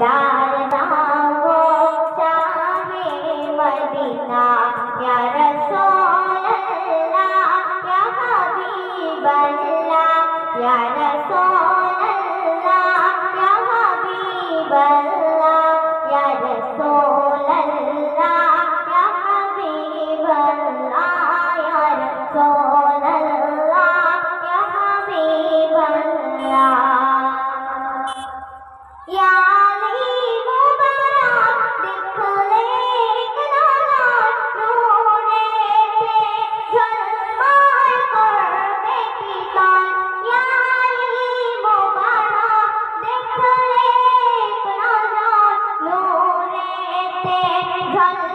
Hola. time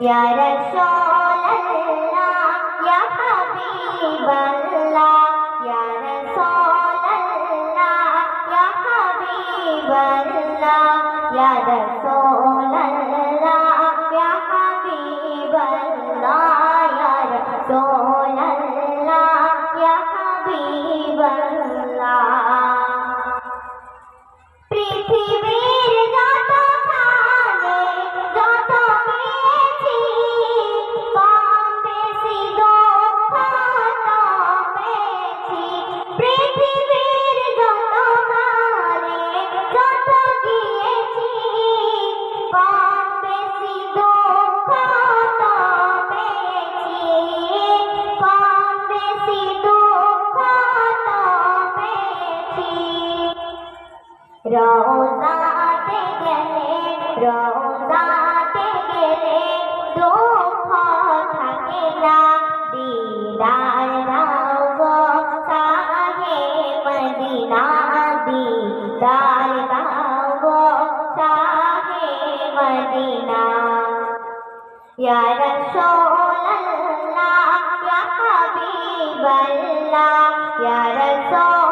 يا رسول الله يا حبيب রওজাতে গেলে রওজাতে গেলে দুঃখ থাকে না দিদার রাওজাতে মদিনা দিদার गेदा दीदारा गोचा हे मदिना। दीदारा गोच हे ইয়া রাসূল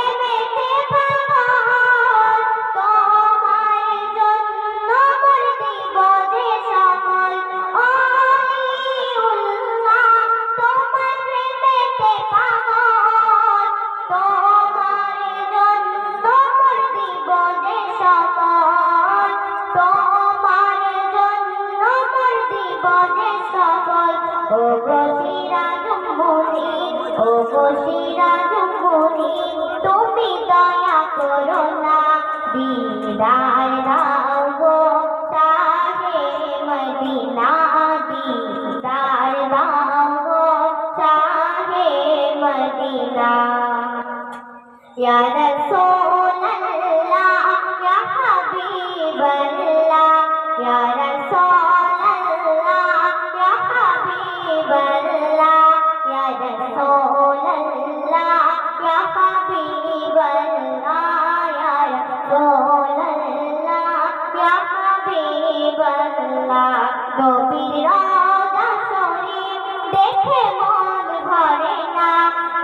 ও সিরাজ মুনি তুমি দয়া করো না দিদার দাও গো সাহে মদিনা দিদার দাও গো সাহে মদিনা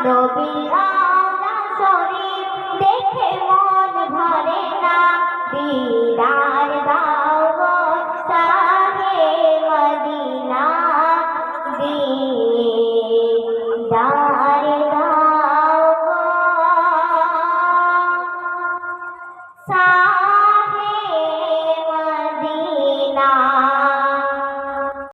নবী আদা শরীফ দেখে মন ভরে না।